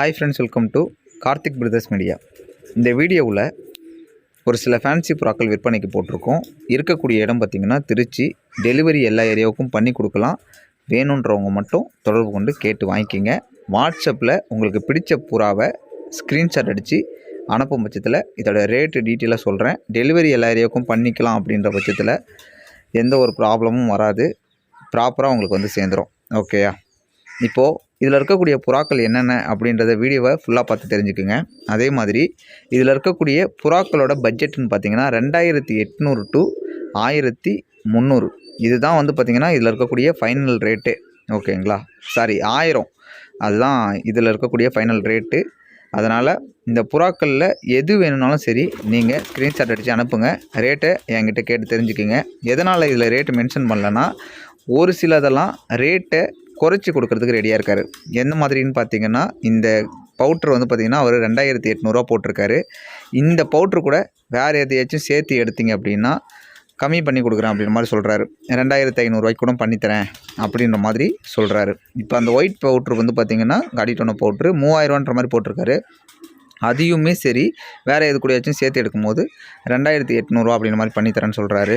Hi friends welcome to Karthik brothers media இந்த வீடியோவில் ஒரு சில ஃபேன்சி புறாக்கள் விற்பனைக்கு போட்டிருக்கோம். இருக்கக்கூடிய இடம் பார்த்திங்கன்னா திருச்சி. டெலிவரி எல்லா ஏரியாவுக்கும் பண்ணி கொடுக்கலாம். வேணுன்றவங்க மட்டும் தொடர்பு கொண்டு கேட்டு வாங்கிக்கிங்க. வாட்ஸ்அப்பில் உங்களுக்கு பிடிச்ச புறாவை ஸ்க்ரீன்ஷாட் அடித்து அனுப்பும் பட்சத்தில் இதோட ரேட்டு டீட்டெயிலாக சொல்கிறேன் டெலிவரி எல்லா ஏரியாவுக்கும் பண்ணிக்கலாம் அப்படின்ற பட்சத்தில் எந்த ஒரு ப்ராப்ளமும் வராது. ப்ராப்பராக உங்களுக்கு வந்து சேர்ந்துடும் ஓகேயா இப்போது இதில் இருக்கக்கூடிய புறாக்கள் என்னென்ன அப்படின்றத வீடியோவை ஃபுல்லாக பார்த்து தெரிஞ்சுக்குங்க. அதே மாதிரி இதில் இருக்கக்கூடிய புறாக்களோட பட்ஜெட்னு பார்த்தீங்கன்னா ரெண்டாயிரத்தி எட்நூறு டு ஆயிரத்தி முந்நூறு. இதுதான் வந்து பார்த்திங்கன்னா இதில் இருக்கக்கூடிய ஃபைனல் ரேட்டு ஓகேங்களா? சாரி ஆயிரம். அதுதான் இதில் இருக்கக்கூடிய ஃபைனல் ரேட்டு அதனால் இந்த புறாக்களில் எது வேணும்னாலும் சரி நீங்கள் ஸ்க்ரீன்ஷாட் அடித்து அனுப்புங்க. ரேட்டை என்கிட்ட கேட்டு தெரிஞ்சுக்குங்க. எதனால் இதில் ரேட்டு மென்ஷன் பண்ணலன்னா ஒரு சிலதெல்லாம் ரேட்டை குறைச்சி கொடுக்கறதுக்கு ரெடியாக இருக்கார். எந்த மாதிரின்னு பார்த்தீங்கன்னா இந்த பவுட்ரு வந்து பார்த்திங்கன்னா அவர் ரெண்டாயிரத்தி எட்நூறுவா போட்டிருக்காரு. இந்த பவுட்ரு கூட வேறு எதையாச்சும் சேர்த்து எடுத்திங்க அப்படின்னா கம்மி பண்ணி கொடுக்குறேன் அப்படின்ற மாதிரி சொல்கிறாரு ரெண்டாயிரத்தி ஐநூறுரூவாய்க்கு கூட பண்ணித்தரேன் அப்படின்ற மாதிரி சொல்கிறாரு இப்போ அந்த ஒயிட் பவுட்ரு வந்து பார்த்திங்கன்னா காடிட்டோன பவுட்ரு மூவாயிரரூவான்ற மாதிரி போட்டிருக்காரு. அதையுமே சரி வேறு எது கூடயாச்சும் சேர்த்து எடுக்கும்போது ரெண்டாயிரத்தி எட்நூறுவா அப்படின்ற மாதிரி பண்ணித்தரேன்னு சொல்கிறாரு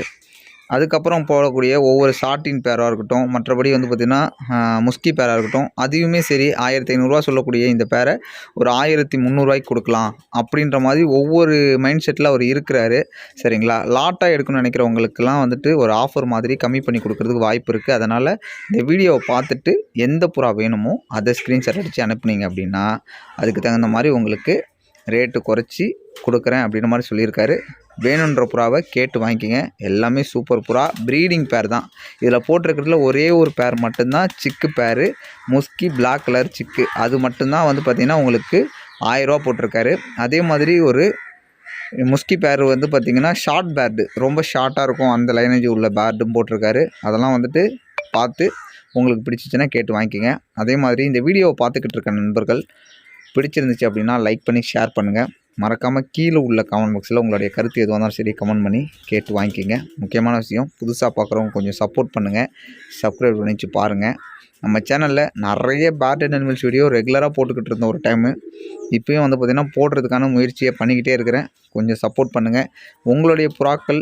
அதுக்கப்புறம் போடக்கூடிய ஒவ்வொரு ஷார்ட்டின் பேராக இருக்கட்டும் மற்றபடி வந்து பார்த்திங்கன்னா முஸ்கி பேராக இருக்கட்டும் அதையுமே சரி ஆயிரத்தி ஐநூறுரூவா சொல்லக்கூடிய இந்த பேரை ஒரு ஆயிரத்தி முந்நூறுரூவாய்க்கு கொடுக்கலாம் அப்படின்ற மாதிரி ஒவ்வொரு மைண்ட் செட்டில் அவர் இருக்கிறாரு. சரிங்களா? லாட்டாக எடுக்கணும்னு நினைக்கிறவங்களுக்கெல்லாம் வந்துட்டு ஒரு ஆஃபர் மாதிரி கம்மி பண்ணி கொடுக்கறதுக்கு வாய்ப்பு இருக்குது அதனால் இந்த வீடியோவை பார்த்துட்டு எந்த புறா வேணுமோ அதை ஸ்க்ரீன்ஷாட் அடித்து அனுப்புனீங்க அப்படின்னா அதுக்கு தகுந்த மாதிரி உங்களுக்கு ரேட்டு குறைச்சி கொடுக்குறேன் அப்படின்ற மாதிரி சொல்லியிருக்காரு. வேணுன்ற புறாவை கேட்டு வாங்கிக்கிங்க. எல்லாமே சூப்பர் புறா. ப்ரீடிங் பேர் தான். இதில் போட்டிருக்கிறதுல ஒரே ஒரு பேர் மட்டும்தான் சிக்கு பேரு முஸ்கி பிளாக் கலர் சிக்கு. அது மட்டும்தான் வந்து பார்த்திங்கன்னா உங்களுக்கு ஆயிரரூவா போட்டிருக்காரு. அதே மாதிரி ஒரு முஸ்கி பேர் வந்து பார்த்திங்கன்னா ஷார்ட் பேர்டு ரொம்ப ஷார்ட்டாக இருக்கும். அந்த லைனேஜ் உள்ள பேர்டும் போட்டிருக்காரு. அதெல்லாம் வந்துட்டு பார்த்து உங்களுக்கு பிடிச்சிச்சின்னா கேட்டு வாங்கிக்கோங்க. அதே மாதிரி இந்த வீடியோவை பார்த்துக்கிட்டு இருக்க நண்பர்கள் பிடிச்சிருந்துச்சு அப்படின்னா லைக் பண்ணி ஷேர் பண்ணுங்கள் மறக்காமல் கீழே உள்ள கமெண்ட் பாக்ஸில் உங்களுடைய கருத்து எதுவாக இருந்தாலும் சரி கமெண்ட் பண்ணி கேட்டு வாங்கிக்கோங்க. முக்கியமான விஷயம் புதுசாக பார்க்குறவங்க கொஞ்சம் சப்போர்ட் பண்ணுங்கள் சப்ஸ்கிரைப் பண்ணிச்சு பாருங்கள் நம்ம சேனலில் நிறைய பேட் அண்ட் அனிமல்ஸ் வீடியோ ரெகுலராக போட்டுக்கிட்டு இருந்தோம் ஒரு டைமு இப்போயும் வந்து பார்த்திங்கன்னா போடுறதுக்கான முயற்சியை பண்ணிக்கிட்டே இருக்கிறேன். கொஞ்சம் சப்போர்ட் பண்ணுங்கள் உங்களுடைய புறாக்கள்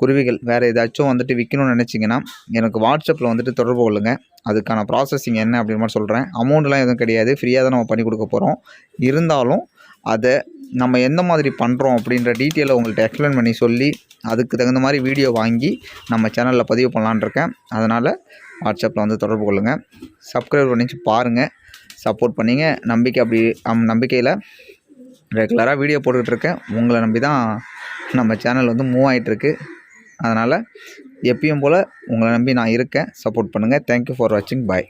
குருவிகள் வேறு ஏதாச்சும் வந்துட்டு விற்கணும்னு நினச்சிங்கன்னா எனக்கு வாட்ஸ்அப்பில் வந்துட்டு தொடர்பு கொள்ளுங்கள் அதுக்கான ப்ராசஸிங் என்ன அப்படின்னு மாதிரி சொல்கிறேன் அமௌண்ட்லாம் எதுவும் கிடையாது. ஃப்ரீயாக தான் நம்ம பண்ணி கொடுக்க போகிறோம் இருந்தாலும் அதை நம்ம எந்த மாதிரி பண்ணுறோம் அப்படின்ற டீட்டெயிலை உங்கள்கிட்ட எக்ஸ்பிளைன் பண்ணி சொல்லி அதுக்கு தகுந்த மாதிரி வீடியோ வாங்கி நம்ம சேனலில் பதிவு பண்ணலான்னு இருக்கேன். அதனால் வாட்ஸ்அப்பில் வந்து தொடர்பு கொள்ளுங்கள் சப்ஸ்கிரைப் பண்ணிச்சு பாருங்கள் சப்போர்ட் பண்ணிங்க. நம்பிக்கை அப்படி அம் நம்பிக்கையில் ரெகுலராக வீடியோ போட்டுக்கிட்டு இருக்கேன். உங்களை நம்பி தான் நம்ம சேனல் வந்து மூவ் ஆகிட்டுருக்கு அதனால் எப்பயும் போல் உங்களை நம்பி நான் இருக்கேன். சப்போர்ட் பண்ணுங்கள் தேங்க்யூ ஃபார் வாட்சிங் பாய்